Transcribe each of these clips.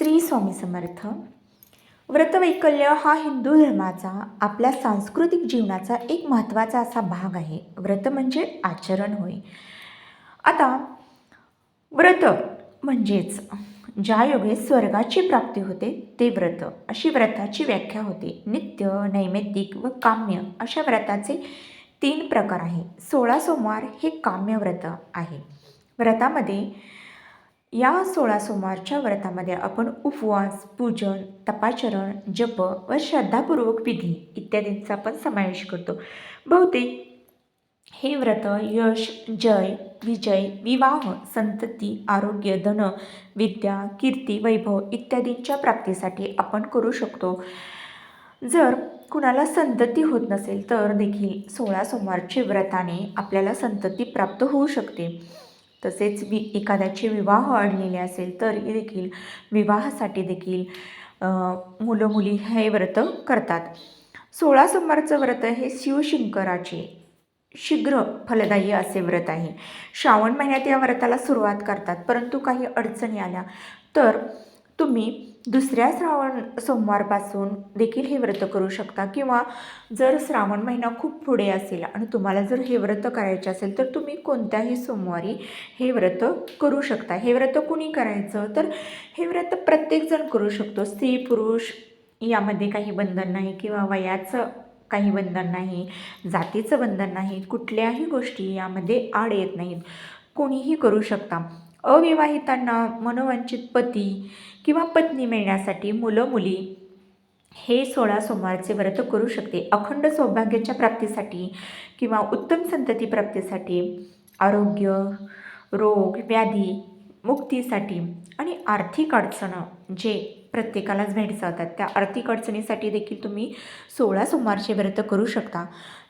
श्री स्वामी समर्थ. व्रतवैकल्य हा हिंदू धर्माचा आपल्या सांस्कृतिक जीवनाचा एक महत्त्वाचा असा भाग आहे. व्रत म्हणजे आचरण होय. आता व्रत म्हणजेच ज्या योगे स्वर्गाची प्राप्ती होते ते व्रत. अशी व्रताची व्याख्या होते. नित्य नैमित्तिक व काम्य अशा व्रताचे तीन प्रकार आहे. सोळा सोमवार हे काम्य व्रत आहे. व्रतामध्ये या सोळा सोमवारच्या व्रतामध्ये आपण उपवास पूजन तपाचरण जप व श्रद्धापूर्वक विधी इत्यादींचा आपण समावेश करतो. बहुतेक हे व्रत यश जय विजय विवाह संतती आरोग्य धन विद्या कीर्ती वैभव इत्यादींच्या प्राप्तीसाठी आपण करू शकतो. जर कुणाला संतती होत नसेल तर देखील सोळा सोमवारचे व्रताने आपल्याला संतती प्राप्त होऊ शकते. तसेच वि एखाद्याचे विवाह अडलेले असेल तर देखील विवाहासाठी देखील मुलं मुली हे व्रत करतात. सोळा सोमवारचं व्रत हे शिवशंकराचे शीघ्र फलदायी असे व्रत आहे. श्रावण महिन्यात या व्रताला सुरुवात करतात. परंतु काही अडचणी आल्या तर तुम्ही दुसऱ्या श्रावण सोमवारपासून देखील हे व्रत करू शकता किंवा जर श्रावण महिना खूप पुढे असेल आणि तुम्हाला जर हे व्रत करायचे असेल तर तुम्ही कोणत्याही सोमवारी हे व्रत करू शकता. हे व्रत कुणी करायचं? तर हे व्रत प्रत्येकजण करू शकतो. स्त्री पुरुष यामध्ये काही बंधन नाही किंवा वयाचं काही बंधन नाही जातीचं बंधन नाही. कुठल्याही गोष्टी यामध्ये आड येत नाहीत. कोणीही करू शकता. अविवाहितांना मनोवंचित पती किंवा पत्नी मिळण्यासाठी मुलं मुली हे सोळा सोमवारचे व्रत करू शकते. अखंड सौभाग्याच्या प्राप्तीसाठी किंवा उत्तम संतती प्राप्तीसाठी आरोग्य रोग व्याधी मुक्तीसाठी आणि आर्थिक अडचणं जे प्रत्येकालाच भेडसावतात. त्या आर्थिक अडचणीसाठी देखील तुम्ही सोळा सोमवारचे व्रत करू शकता.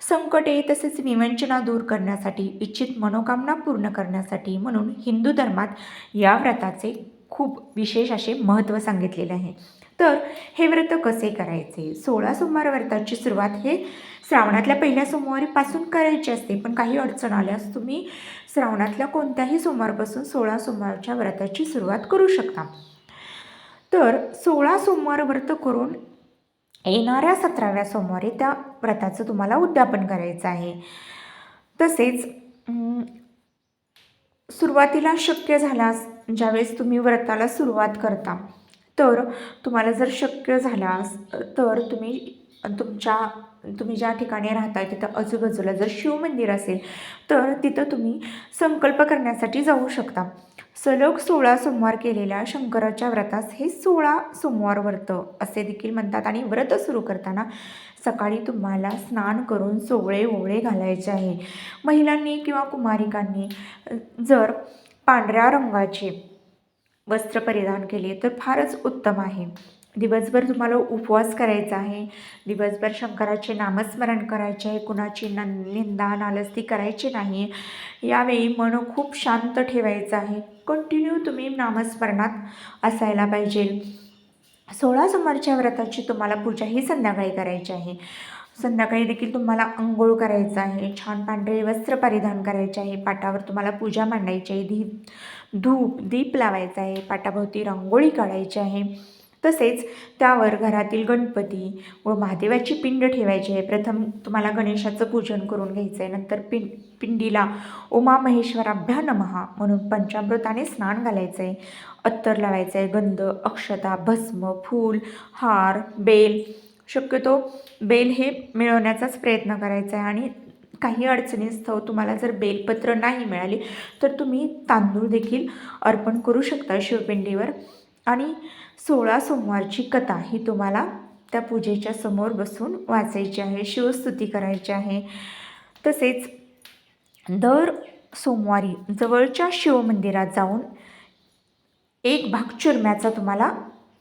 संकटे तसेच विवंचना दूर करण्यासाठी इच्छित मनोकामना पूर्ण करण्यासाठी म्हणून हिंदू धर्मात या व्रताचे खूप विशेष असे महत्त्व सांगितलेले आहे. तर हे व्रत कसे करायचे? सोळा सोमवार व्रताची सुरुवात हे श्रावणातल्या पहिल्या सोमवारीपासून करायची असते. पण काही अडचण आल्यास तुम्ही श्रावणातल्या कोणत्याही सोमवारपासून सोळा सोमवारच्या व्रताची सुरुवात करू शकता. तर सोळा सोमवार व्रत करून येणाऱ्या सतराव्या सोमवारी त्या व्रताचं तुम्हाला उद्यापन करायचं आहे. तसेच सुरुवातीला शक्य झाल्यास ज्यावेळेस तुम्ही व्रताला सुरुवात करता तर तुम्हाला जर शक्य झाल्यास तर तुम्ही तुमच्या तुम्ही ज्या ठिकाणी राहता तिथं आजूबाजूला जर शिवमंदिर असेल तर तिथं तुम्ही संकल्प करण्यासाठी जाऊ शकता. सलग सोळा सोमवार केलेल्या शंकराच्या व्रतास हे सोळा सोमवार व्रत असे देखील म्हणतात. आणि व्रत सुरू करताना सकाळी तुम्हाला स्नान करून सोवळे ओवळे घालायचे आहे. महिलांनी किंवा कुमारिकांनी जर पांढऱ्या रंगाचे वस्त्र परिधान केले तर फारच उत्तम आहे. दिवसभर तुम्हाला उपवास करायचा आहे. दिवसभर शंकराचे नामस्मरण करायचे आहे. कुणाची न निंदा नालस्ती करायची नाही. यावेळी मन खूप शांत ठेवायचं आहे. कंटिन्यू तुम्ही नामस्मरणात असायला पाहिजे. सोळा सोमवारच्या व्रताची तुम्हाला पूजा ही संध्याकाळी करायची आहे. संध्याकाळी देखील तुम्हाला आंघोळ करायचं आहे. छान पांढरे वस्त्र परिधान करायचे आहे. पाटावर तुम्हाला पूजा मांडायची आहे. दीप धूप दीप लावायचा आहे. पाटाभोवती रांगोळी काढायची आहे. तसेच त्यावर घरातील गणपती व महादेवाची पिंड ठेवायची आहे. प्रथम तुम्हाला गणेशाचं पूजन करून घ्यायचं आहे नंतर पिं पिंडीला उमा महेश्वराभ्या नमहा म्हणून पंचामृताने स्नान घालायचं आहे अत्तर लावायचं आहे गंध अक्षता भस्म फूल हार बेल. शक्यतो बेल हे मिळवण्याचाच प्रयत्न करायचा आहे आणि काही अडचणीस्तव तुम्हाला जर बेलपत्र नाही मिळाली तर तुम्ही तांदूळ देखील अर्पण करू शकता शिवपिंडीवर. आणि सोळा सोमवारची कथा ही तुम्हाला त्या पूजेच्या समोर बसून वाचायची आहे शिवस्तुती करायची आहे. तसेच दर सोमवारी जवळच्या शिवमंदिरात जाऊन एक भाग चुरम्याचा तुम्हाला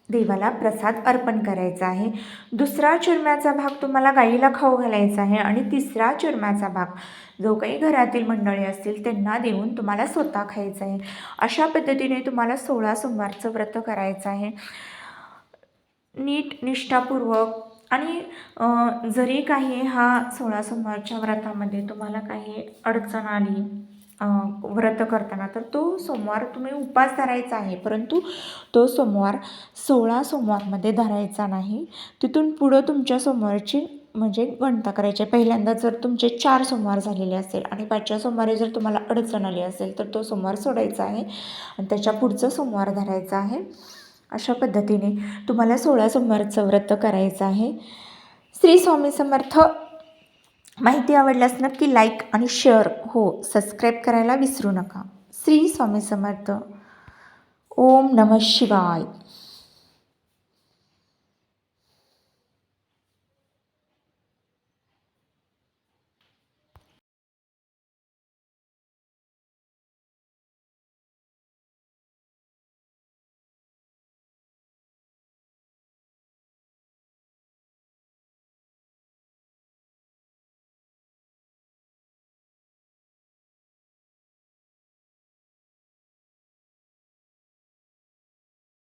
देवाला प्रसाद अर्पण करायचा आहे. दुसरा चुरम्याचा भाग तुम्हाला गाईला खाऊ घालायचा आहे आणि तिसरा चुरम्याचा भाग जो काही घरातील मंडळी असतील त्यांना देऊन तुम्हाला स्वतः खायचं आहे. अशा पद्धतीने तुम्हाला सोळा सोमवारचं व्रत करायचं आहे. नीट निष्ठापूर्वक आणि जरी काही हा सोळा सोमवारच्या व्रतामध्ये तुम्हाला काही अडचण आली व्रत करताना तर तो सोमवार तुम्ही उपास धरायचा आहे परंतु तो सोमवार सोळा सोमवारमध्ये धरायचा नाही. तिथून पुढं तुमच्या सोमवारची म्हणजे गणता करायची आहे. पहिल्यांदा जर तुमचे चार सोमवार झालेले असेल आणि पाचव्या सोमवारी जर तुम्हाला अडचण आली असेल तर तो सोमवार सोडायचा आहे आणि त्याच्या पुढचं सोमवार धरायचा आहे. अशा पद्धतीने तुम्हाला सोळा सोमवारचं व्रत करायचं आहे. श्री स्वामी समर्थ माहिती आवडल्यास नक्की लाईक आणि शेअर हो सबस्क्राईब करायला विसरू नका. श्री स्वामी समर्थ. ओम नम शिवाय.